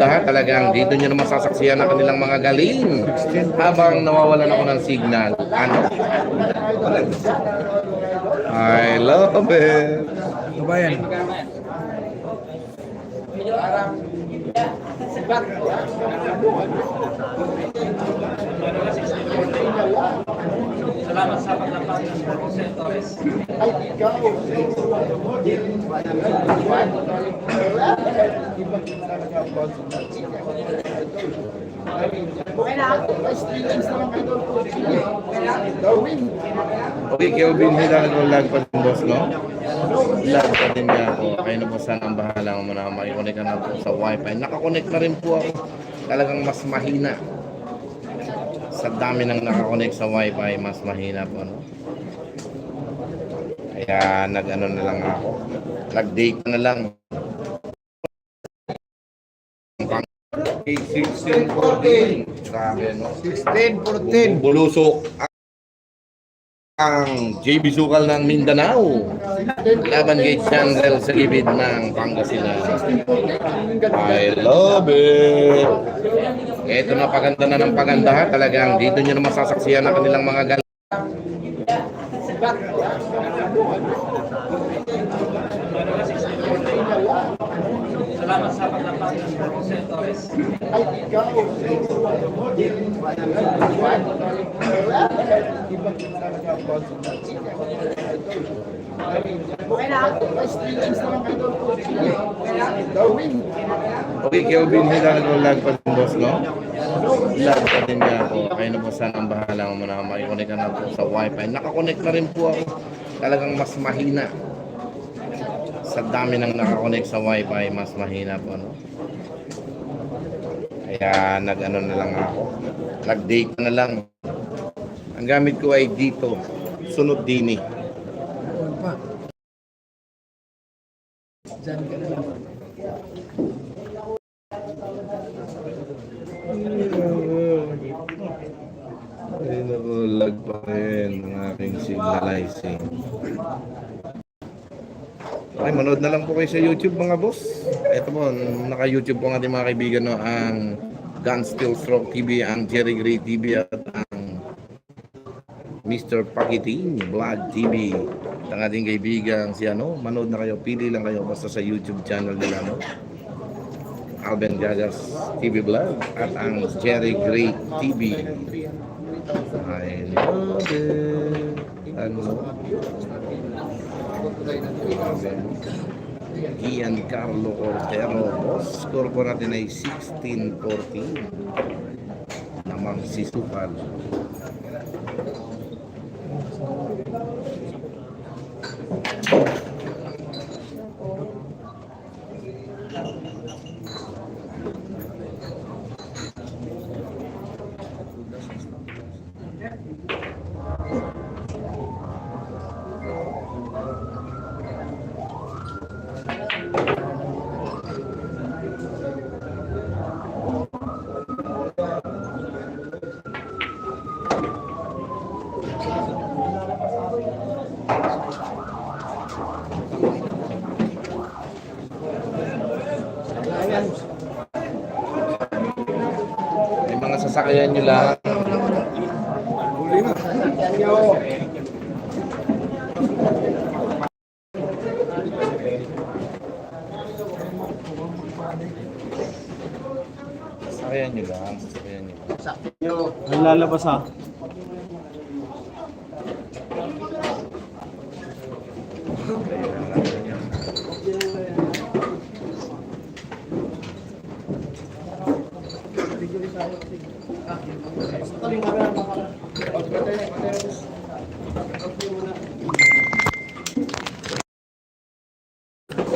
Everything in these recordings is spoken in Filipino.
kagandahan. Talagang dito nyo naman sasaksiyan ang kanilang mga galing. Habang nawawalan ako ng signal. Ano? I love it. Kabayan. Salamat sa paglapat ng Jose Torres. Okay, Kelvin Hidalgo, lag pa din boss, no? Lag pa din niya ako. Kayo na po sana ang bahala mo na makikonek ka na po sa wifi. Nakakonect na rin po ako. Talagang mas mahina. Sa dami ng nakakonect sa wifi, mas mahina po, no? Kaya nag-ano na lang ako. Nag-date na lang. 16, 14. Grabe, no? 16, 14. Bulusok ang JB Sukal ng Mindanao. Laban kay Chandrel sa gibid ng Pangasinan. I love it. Ito na paganda na ng pagandahan. Talagang dito nyo naman sasaksiyan ang kanilang mga galing. Salamat sa paglapat ng Jose Torres. Okay, Kelvin Hidalgo, lag pa din boss, no? Lag pa din niya ako. Kayo na po sana ang bahala mo na makikonek ka na po sa wifi. Nakakonect na rin po ako. Talagang mas mahina. Sa dami ng nakakonect sa wifi, mas mahina po, no? Kaya nag-ano na lang ako. Nag-date na lang. Ang gamit ko ay dito. Sunod. Doon pa. Diyan ka na lang. Ay, naku, lag pa rin ang aking signalizing. Manood na lang po kayo sa YouTube mga boss. Ito po, naka-YouTube po ang ating mga kaibigan no, ang Gun Still Stroke TV, ang Jerry Gray TV at ang Mr. Pakiting Vlog TV. At ang ating kaibigan si ano, manood na kayo, pili lang kayo basta sa YouTube channel nila no. Alben Gagas TV Vlog at ang Jerry Gray TV. I. Ano? Giancarlo Cortero. Boss, score po natin ay 16-14. Namang si Supal. Sasakyan nyo lang. Sasakyan nyo lang. Sasakyan nyo lang. Ang lalabas ha.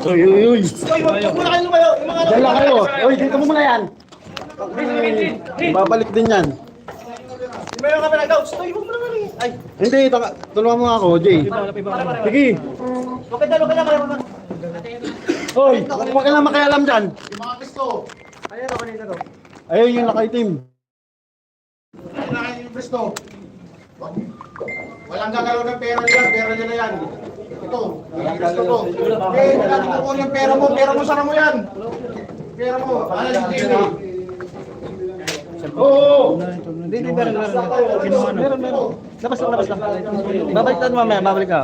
Uy, uy, uy! Diyan lang kayo! Uy, dito mo muna yan! Babalik din yan. Hindi, taka, tulungan mo nga ako, Jay. Sige. Hoy, huwag ka lang makialam dyan. Ayun yung nakaitim. Walang gagalaw ng pera nila, pera nila yan. Ito, walang gasto to. Eh, wala ko yung pera mo, pera mo, sana mo yan. pera mo. Ano yung TV? Oo. Hindi, hindi, meron, meron. Meron, meron, meron. Labas lang, labas lang. Babalik lang mamaya, babalik ka.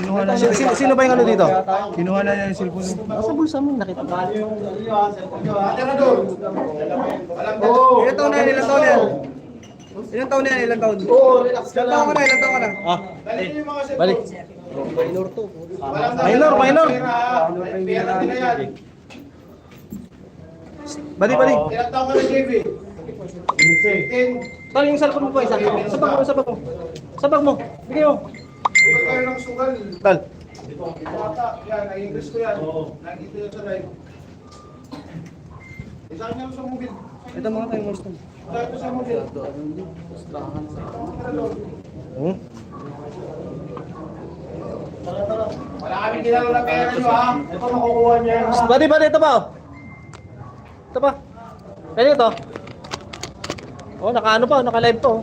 Kinuha na Sino, sino, sino ba yung ano dito? Kinuha na niya yung cellphone. Sa bulsa mo, nakita ko. Tirador. Oo. Ilan taon na yan? Ilan taon na yan? Ilan taon na yan? Ilan taon? Oo, relax ka Ilan taon ka lang. na? Ilan taon ka na? Ah, Dali niyo yung mga cellphone. balik. Walang Minor, minor. Pera, din na yan. Balik, balik. Ilang taon ka na? 10. Tol, yung cellphone mo po, isa. Sabag mo, sabag mo. Sabag mo. Bigay mo. Ito tayo ng sugal. Bata, yan, nag-English ko yan. Nakikita yun sa live. Isang niyo sa mobile. Ito mga tayo mo. Hmm? Wala kami ginalo na pera nyo, ha? Ito makukuha niya ha? Badi, badi, ito pa. oh. Ito pa. Kaya ito. Oh, naka ano pa, naka live to. oh.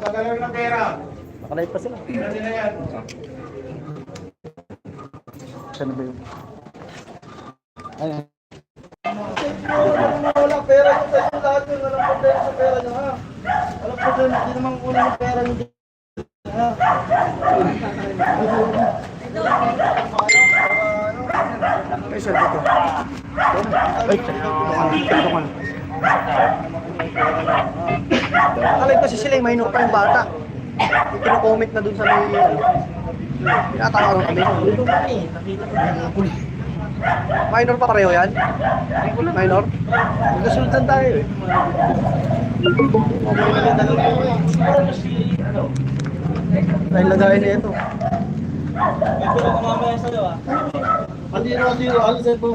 Gagalaw ng pera. Naka live pa sila. Pera na yan. Saan ba yun? Ay, Wala pera ko sa lahat yun. Walang problema sa pera niya ha. Ko dyan, hindi naman kunin yung pera niya. Ay, sir, dito. ay, ito ka. Alam kasi sila yung minor pa yung bata. Yung kino-comment na dun sa may... Tinatawa kami. Dito ba eh? Nakita ko na Minor pa pareho yan? Minor? Magkasultan tayo eh. Dahil lagayin na ito. Hindi na kasi yung alis ito.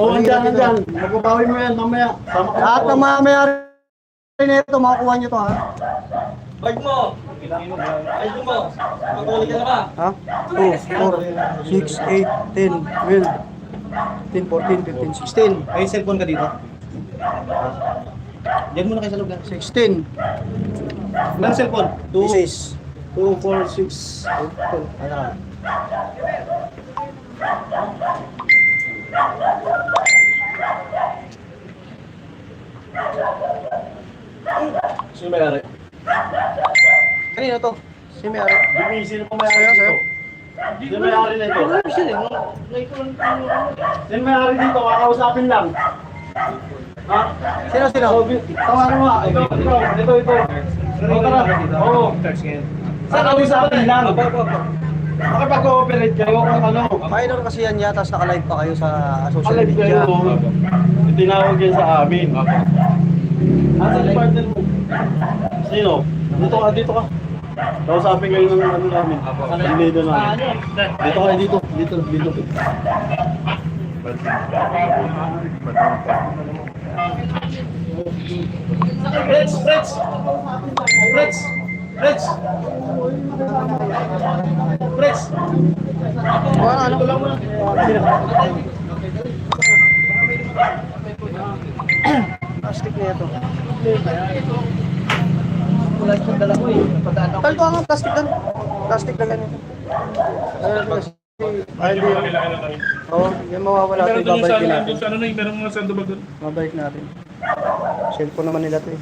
Oo, andyan, andyan. Magbabawi mo yan mamaya. Ng mga mayari nito, makukuha nyo to ha. Bag mo! Ha? 2, 4, 6, 8, 10, 12, 10, 14, 15, 16. Ay, cellphone ka dito. Diyan muna kayo sa lang. 16. Ilang cellphone? 2, 2, 2, 4, 6, 8, 12. Ano ka? Sino may ari? Kanino to? Si Mayari. Hindi, sino pa may Sa'yo, ari sa'yo. dito? Sino may ari nito? Sino may ari dito? Kakausapin lang. Ha? Sino, sino? Tawagan mo nga. Ito, ito, ito, ito. Ito, tara. Oo. Saan kausapin lang? Makipag-cooperate kayo kung ano. Minor kasi yan yata, tapos naka-live pa kayo sa social Kalag media. kayo. Tinawag yan sa amin. Asan yung partner mo? Sino? Dito ka, dito ka. Kausapin kayo ng ano namin. Leader namin. Dito ka, dito. Dito, dito. Freds! Freds! Freds! Freds! Freds! O ano, ano? Ito lang muna. Plastic na ito. Kulay sa dala ko eh. Padaan ako. Tal ko ang plastic doon. Plastic na ganito. Ay hindi yun. Oo, yung mawawala ito, ibabalik natin. Sa ano na yung meron mga sandubag doon? Mabalik natin. Cellphone naman nila ito eh.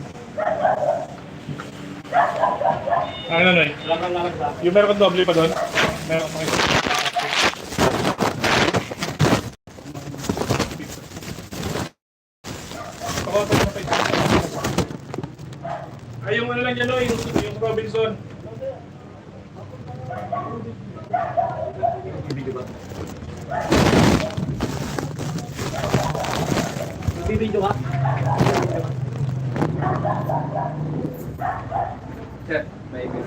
Ah, ano na Yung meron kang doble pa doon? Meron kang Wilson. Bibidyo ka? Sir, may ibig.